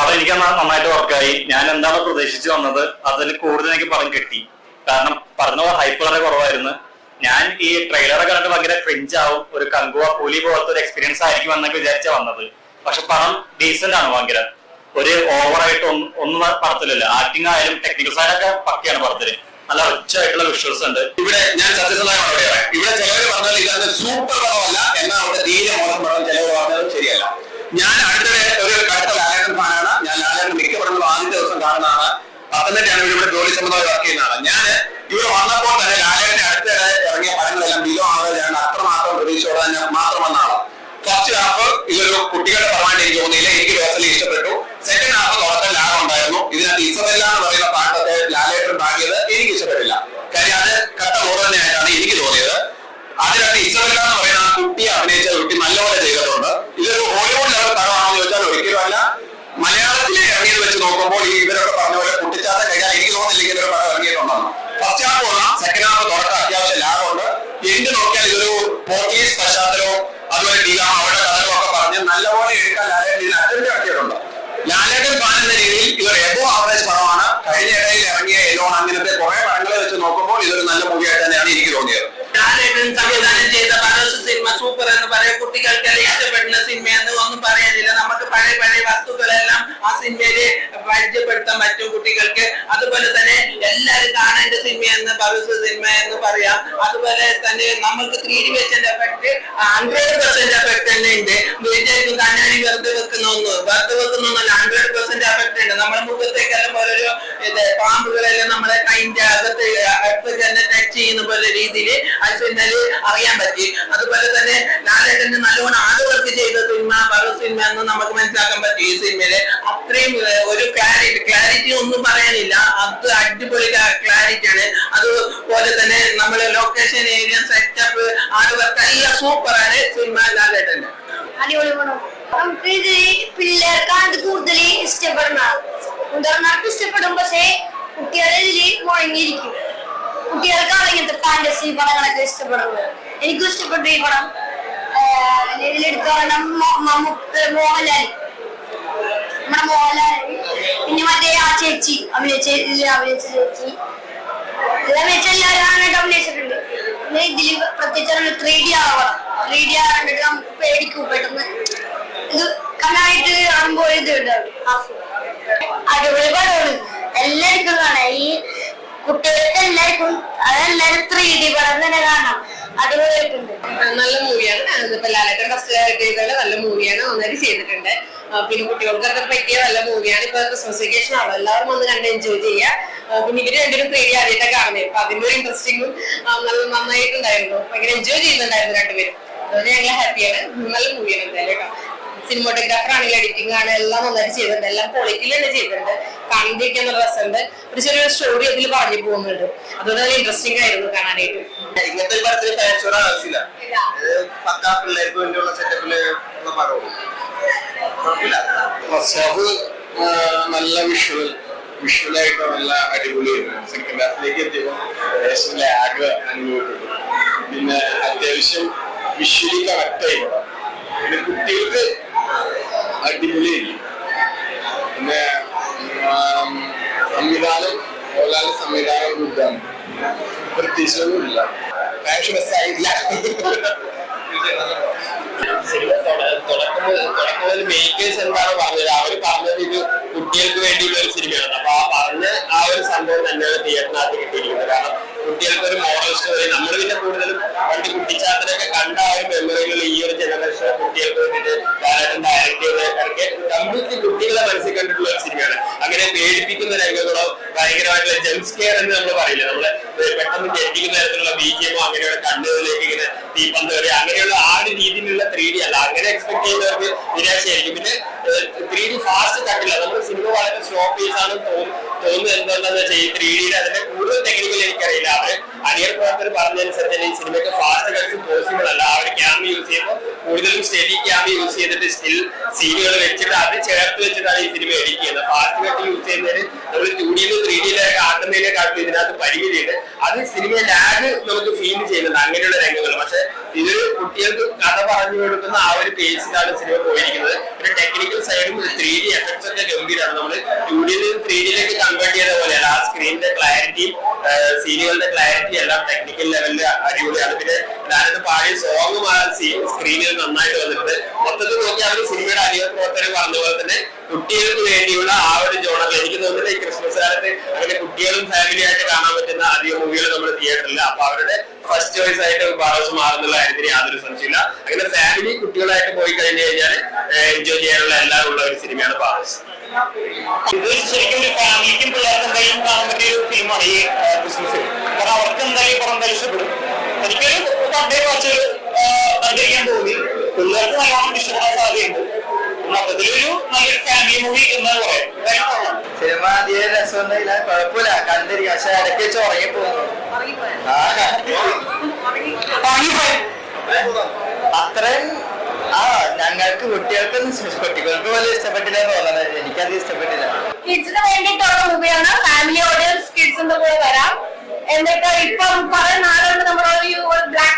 പടം എനിക്ക് നന്നായിട്ട് വർക്കായി ഞാൻ എന്താണ് പ്രതീക്ഷിച്ചു വന്നത്? അതിൽ കൂടുതൽ എനിക്ക് പറഞ്ഞു കിട്ടി. കാരണം പറഞ്ഞ ഹൈപ്പ് വളരെ കുറവായിരുന്നു. ഞാൻ ഈ ട്രെയിലറെ കണ്ടിട്ട് ഭയങ്കര ക്രിഞ്ച് ആവും. ഒരു കങ്കുവ പുലി പോലത്തെ ഒരു എക്സ്പീരിയൻസ് ആയിരിക്കും എന്നൊക്കെ വിചാരിച്ച വന്നത്. പക്ഷെ പടം ഡീസന്റ് ആണ് ഭയങ്കര. ഒരു ഓവറായിട്ട് ഒന്നും പടത്തിലില്ല. ആക്ടിങ് ആയാലും ടെക്നിക്കൽ സൈഡൊക്കെ പക്കയാണ് പടത്തിൽ. നല്ല റിച്ചായിട്ടുള്ള വിഷ്വൽസ് ഉണ്ട്. ഇവിടെ ഞാൻ സത്യസന്ധമായി പറയാം. ഇവിടെ ചിലവർ പറഞ്ഞാൽ സൂപ്പർ പടമല്ല. എന്നാൽ അവിടെ തീരെ മോശം പടം ചിലവർ ശരിയല്ല. ഞാൻ അടുത്തിടെ ഒരു കടുത്ത ലാലേട്ടൻ ഫാനാണ് ഞാൻ ലാലേട്ടൻ മിക്ക പടങ്ങളും ആദ്യത്തെ ദിവസം കാണുന്നതാണ് പത്തനംതിട്ടയാണ് ഇവിടെ ജോലി സംബന്ധമായി വർക്ക് ചെയ്യുന്നതാണ് ഞാൻ ഇവിടെ വന്നപ്പോൾ തന്നെ ലാലേട്ടന്റെ അടുത്തിടെ ഇറങ്ങിയ പടങ്ങളെല്ലാം ബിലോ ആവറേജാണ് അത്രമാത്രം പ്രതീക്ഷയോടെ തന്നെ മാത്രം വന്നതാണ് ഫസ്റ്റ് ഹാഫ് ഇതൊരു കുട്ടികളുടെ പടമായിട്ട് എനിക്ക് തോന്നിയില്ല. എനിക്ക് പേഴ്സണലി ഇഷ്ടപ്പെട്ടു. സെക്കൻഡ് ഹാഫ് തുടക്കം ലാഭം ഉണ്ടായിരുന്നു. ഇതിനകത്ത് ഇസബെല്ല എന്ന് പറയുന്ന പാട്ടൊക്കെ ലാലേട്ടൻ പാടിയത് എനിക്ക് ഇഷ്ടപ്പെട്ടില്ല. കാര്യം അത് കട്ട ഓർഡർ തന്നെയായിട്ടാണ് എനിക്ക് തോന്നിയത്. അതിനകത്ത് ഇസബെല്ല എന്ന് പറയുന്ന ആ കുട്ടിയെ അഭിനയിച്ച കുട്ടി നല്ലപോലെ ചെയ്തിട്ടുണ്ട്. ഇതൊരു ഹോളിവുഡ് ലെവൽ പടമാണോ എന്ന് ചോദിച്ചാൽ ഒരിക്കലും അല്ല. മലയാളത്തിലെ ഇറങ്ങിയത് വെച്ച് നോക്കുമ്പോൾ ഈ ഇവരൊക്കെ അതുപോലെ ഡീലാം അവരുടെ കഥകളൊക്കെ പറഞ്ഞ്? നല്ലപോലെ എടുക്കാൻ ലാലേട്ടൻ അറ്റൻഡ് ആക്കിയിട്ടുണ്ട്. ലാലേട്ടൻ പാൻ എന്ന രീതിയിൽ ഇവർ എബോ ആവറേജ് പടമാണ്. കഴിഞ്ഞ ഇടയിൽ ഇറങ്ങിയ എലോൺ അങ്ങനത്തെ കുറെ പടങ്ങളെ വെച്ച് നോക്കുമ്പോൾ ഇതൊരു നല്ല മൂവിയായിട്ട് തന്നെയാണ് എനിക്ക് തോന്നിയത്. ലാലേട്ടൻ സംവിധാനം ചെയ്ത പരസ് സിനിമ സൂപ്പർ എന്ന് പറയും കുട്ടികൾക്കെല്ലാം ഇഷ്ടപ്പെടുന്ന സിനിമയെന്ന് ഒന്നും പറയാനില്ല. നമുക്ക് പഴയ പഴയ വസ്തുക്കളെല്ലാം ആ സിനിമയിൽ പരിചയപ്പെടുത്താൻ പറ്റും കുട്ടികൾക്ക്. അതുപോലെ തന്നെ എല്ലാവരും കാണേണ്ട സിനിമയെന്ന് പരസ് സിനിമ എന്ന് പറയാം. അതുപോലെ തന്നെ നമുക്ക് ത്രീ ഡി വെച്ചിന്റെ എഫക്ട് ഹൺഡ്രഡ് പെർസെന്റ് എഫക്ട് തന്നെ ഉണ്ട്. വിചാരിക്കും കണ്ണാടി വെറുതെ വെക്കുന്നൊന്നും വെറുതെ വെക്കുന്നൊന്നല്ല ഹൺഡ്രഡ് പെർസെന്റ് എഫക്ട് ഉണ്ട്. നമ്മുടെ മുഖത്തേക്കെല്ലാം ഓരോരോ ഇത് പാമ്പുകളെല്ലാം നമ്മളെ കൈന്റെ അകത്ത് ടച്ച് ചെയ്യുന്ന പോലെ രീതിയിൽ സിനിമയിൽ അറിയാൻ പറ്റി. അതുപോലെ തന്നെ ലാലേട്ടന് നല്ലോണം ആളുകൾക്ക് ചെയ്ത സിനിമ പല സിനിമ എന്ന് നമുക്ക് മനസ്സിലാക്കാൻ പറ്റി ഈ സിനിമയിൽ. അത്രയും ഒരു ക്ലാരിറ്റി ക്ലാരിറ്റി ഒന്നും പറയാനില്ല. അത് അടിപൊളി ക്ലാരിറ്റി ആണ് അതുപോലെ തന്നെ നമ്മൾ ലൊക്കേഷൻ ഏരിയ സെറ്റപ്പ് ആളുകൾക്ക് എല്ലാം സൂപ്പർ സൂപ്പറാണ് സിനിമ ലാലേട്ടന്റെ അടിപൊളി പടം. പിള്ളേർക്കാണ് ഇത് കൂടുതൽ ഇഷ്ടപ്പെടുന്നത് മുതിർന്നവർക്ക് ഇഷ്ടപ്പെടും പക്ഷേ കുട്ടികളെ ഇതിൽ മുഴങ്ങിയിരിക്കും കുട്ടികൾക്കാണ് ഇങ്ങനത്തെ ഫാന്റസി പടങ്ങളൊക്കെ ഇഷ്ടപ്പെടുന്നത്. എനിക്കും ഇഷ്ടപ്പെട്ടു ഈ പടം. ഇതിലെടുത്ത് പറയണം നമ്മുടെ മോഹൻലാൽ പിന്നെ മറ്റേ ആ ചേച്ചി അഭിനയിച്ച അഭിനയിച്ച ചേച്ചി. എല്ലാം വെച്ച എല്ലാവരും അഭിനയിച്ചിട്ടുണ്ട്. പിന്നെ ഇതിൽ പ്രത്യേകിച്ച് ത്രീ ഡി ആണ് ത്രീ ഡി കണ്ടിട്ട് നമുക്ക് പേടിക്കും പെട്ടെന്ന്. ഇത് കണ്ണായിട്ട് കാണുമ്പോൾ ഇത് ഉണ്ടാവും അടിപൊളി പടമാണ്. എല്ലാവർക്കും കാണാം. ഈ കുട്ടികൾക്ക് എല്ലാവർക്കും അതെല്ലാരും ത്രീ ഡി പടം തന്നെ കാണാം. നല്ല മൂവിയാണ്. ഇപ്പൊ ലാലേട്ടൻ ഫസ്റ്റ് ഡയറക്ട് ചെയ്തത് നല്ല മൂവിയാണ്. നന്നായിട്ട് ചെയ്തിട്ടുണ്ട്. പിന്നെ കുട്ടികൾക്കൊക്കെ പറ്റിയ നല്ല മൂവിയാണ്. ഇപ്പൊ ക്രിസ്മസ് വെക്കേഷൻ ആണോ. എല്ലാവരും വന്ന് കണ്ട് എൻജോയ് ചെയ്യുക പിന്നെ ഇവർ രണ്ടിനും ത്രീ ഡി കാണുന്നത് അപ്പൊ അതിന്റെ ഒരു ഇൻട്രസ്റ്റിംഗും നല്ല നന്നായിട്ടുണ്ടായിരുന്നു. ഭയങ്കര എൻജോയ് ചെയ്യുന്നുണ്ടായിരുന്നു രണ്ടുപേരും. അതുകൊണ്ട് ഞങ്ങൾ ഹാപ്പിയാണ് നല്ല മൂവിയാണ് എന്തായാലും കേട്ടോ. സിനിമോട്ടോഗ്രാഫർ ആണെങ്കിലും എഡിറ്റിംഗ് ആണ് എല്ലാം നന്നായിട്ട് ചെയ്തിട്ടുണ്ട്. എല്ലാം ക്വാളിറ്റിയിൽ തന്നെ ചെയ്തിട്ടുണ്ട്. കാണുമ്പോഴേക്കും നല്ല രസമുണ്ട്. ഒരു ചെറിയൊരു സ്റ്റോറി അതിൽ പറഞ്ഞു പോകുന്നുണ്ട്. അതുകൊണ്ട് നല്ല ഇൻട്രസ്റ്റിംഗ് ആയിരുന്നു കാണാനായിട്ട്. ഇങ്ങനത്തെ ഒരു പടത്തിന് ആവശ്യമില്ല. പക്കാ പിള്ളേർക്ക് വേണ്ടിയുള്ള സെറ്റപ്പിൽ ഉള്ള നല്ല വിഷ്വൽ വിഷ്വലായിട്ട് നല്ല അടിപൊളിയായിരുന്നു സെക്കൻഡ് ഹാഫിലേക്ക് എത്തിയപ്പോൾ ലേശം ലാഗ് അനുഭവപ്പെട്ടു. പിന്നെ അത്യാവശ്യം വിഷ്വലി കണക്ട് ആയി പടം പിന്നെ കുട്ടികൾക്ക് അടിപൊളിയായിരിക്കും പിന്നെ ഉം, സംവിധാനം മോഹൻലാലിന്റെ സംവിധാനം ഗുഡാണ് സിനിമ തുടക്കം തുടക്കം മുതൽ മേക്കേഴ്സ് എന്താണ് പറഞ്ഞത്? അവർ പറഞ്ഞത് ഇത് കുട്ടികൾക്ക് വേണ്ടിയുള്ള ഒരു സിനിമയാണ്. അപ്പൊ ആ പറഞ്ഞ ആ ഒരു സംഭവം തന്നെയാണ് തിയേറ്ററിനകത്ത് കിട്ടിയിരിക്കുന്നത്. കാരണം രംഗങ്ങളോ ഭയങ്കരമായിട്ടുള്ള ജംസ് കെയർ എന്ന് നമ്മൾ പറയില്ല? നമ്മൾ പെട്ടെന്ന് ഞെട്ടിക്കുന്ന തരത്തിലുള്ള ബീജിയമോ അങ്ങനെയുള്ള കണ്ണുകളിലേക്ക് ഇങ്ങനെ തീപ്പന്ത് കയറി അങ്ങനെയുള്ള ആ ഒരു രീതിയിലുള്ള ത്രീ ഡി അല്ല. അങ്ങനെ എക്സ്പെക്ട് ചെയ്യുന്നവർക്ക് നിരാശയായിരിക്കും. പിന്നെ ത്രീ ഡി ഫാസ്റ്റ് കട്ടില്ല നമ്മൾ സിനിമ വളരെ സ്ലോ പേസ് ആണ് തോന്നുന്നത്. എന്താണെന്ന് വെച്ചാൽ ഈ ത്രീ ഡിയിൽ അതിന്റെ കൂടുതൽ ടെക്നിക്കൽ എനിക്കറിയില്ല അവർ അണിയർ പ്രവർത്തകർ പറഞ്ഞതനുസരിച്ച് ഈ സിനിമയ്ക്ക് ഫാസ്റ്റ് കട്ട്സ് പോസിബിൾ അല്ല. അവർ ഒരു ക്യാമറ യൂസ് ചെയ്യുമ്പോൾ കൂടുതലും സ്റ്റഡി ക്യാമറ യൂസ് ചെയ്തിട്ട് സ്റ്റിൽ സീനുകൾ വെച്ചിട്ട് അത് ചേർത്ത് വെച്ചിട്ടാണ് ഈ സിനിമ എഡിറ്റ് ചെയ്യുന്നത്. ഫാസ്റ്റ് കട്ട് യൂസ് ചെയ്യുന്നതിന് നമ്മൾ ടു ഡിയിൽ ത്രീ ഡിയിലൊക്കെ ആക്കുന്നതിനെക്കാട്ടും ഇതിനകത്ത് പരിമിതിയുണ്ട്. അത് സിനിമ ലാഗ് നമുക്ക് ഫീൽ ചെയ്യുന്നുണ്ട് അങ്ങനെയുള്ള രംഗങ്ങൾ പക്ഷെ ഇത് കുട്ടികൾക്ക് കഥ പറഞ്ഞു കൊടുക്കുന്ന ആ ഒരു പേസിലാണ് സിനിമ പോയിരിക്കുന്നത്. ടെക്നിക്കൽ സൈഡും ത്രീ ഡി എഫക്ട്സ് ഒക്കെ ഗംഭീരമാണ് നമ്മൾ ടു ഡിയിൽ നിന്ന് ത്രീ ഡിയിലേക്ക് കൺവേർട്ട് ചെയ്ത പോലെയാണ്. ആ സ്ക്രീനിന്റെ ക്ലാരിറ്റി സീനുകളുടെ ക്ലാരിറ്റി എല്ലാം ടെക്നിക്കൽ ലെവലിൽ അടിപൊളിയാണ്. പിന്നെ ഞാനത് പാടിയ ആ സ്ക്രീനിൽ നന്നായിട്ട് വന്നിട്ടുണ്ട്. മൊത്തത്തിൽ നോക്കിയാൽ സിനിമയുടെ അണിയർ പ്രവർത്തനം പറഞ്ഞ തന്നെ കുട്ടികൾക്ക് വേണ്ടിയുള്ള ആ ഒരു ജോണർ എനിക്ക് തോന്നുന്നത് ഈ ക്രിസ്മസ് കാലത്ത് അങ്ങനെ കുട്ടികളും ഫാമിലി ആയിട്ട് കാണാൻ പറ്റുന്ന അധികം മൂവികൾ നമ്മൾ തിയേറ്ററിൽ അപ്പൊ അവരുടെ ഫസ്റ്റ് ചോയ്സ് ആയിട്ട് ബാറോസ് മാറുന്നുള്ള കാര്യത്തിന് യാതൊരു സംശയമില്ല അങ്ങനെ ഫാമിലി കുട്ടികളായിട്ട് പോയി കഴിഞ്ഞു കഴിഞ്ഞാൽ എൻജോയ് ചെയ്യാനുള്ള എല്ലാം ഉള്ള ഒരു സിനിമയാണ് ബാറോസ് ഇത് ശരിക്കും ഒരു ഫാമിലിക്കും പിള്ളേർക്കും എന്തായാലും കാണാൻ പറ്റിയ ഒരു ഫിലിമാണ് ഈ ക്രിസ്മസ് കാരണം അവർക്ക് എന്തായാലും പുറം എന്തായാലും ഇഷ്ടപ്പെടും. എനിക്കൊരു പണ്ടേ കുറച്ച് കണ്ടിരിക്കാൻ തോന്നി. പിള്ളേർക്ക് നല്ലോണം ഇഷ്ടപ്പെടാൻ സാധ്യതയുണ്ട്. മൊത്തത്തിലൊരു നല്ലൊരു ഫാമിലി മൂവി എന്ന് പറയാം. എന്തായാലും കൊള്ളാം. സിനിമ അധികം രസമൊന്നുമില്ല. കുഴപ്പമില്ല. കണ്ടിരിക്കും. പക്ഷെ ഇടയ്ക്ക് വെച്ച് ഉറങ്ങി പോകുന്നു ആ. അത്രയും ആ ഞങ്ങൾക്ക് കുട്ടികൾക്കൊന്നും ഇഷ്ട- കുട്ടികൾക്ക് വലിയ ഇഷ്ടപ്പെട്ടില്ല തോന്നുന്നത് തോന്നണത് എനിക്കത് ഇഷ്ടപ്പെട്ടില്ല. കിഡ്സിന് വേണ്ടിയിട്ടുള്ള മൂവിയാണ് ഫാമിലി ഓഡിയൻസ് കിഡ്സിന്റെ കൂടെ വരാം. എന്നിട്ട് ഇപ്പം കുറെ നാളുകൊണ്ട് നമ്മൾ ഒരു ബ്ലാക്ക്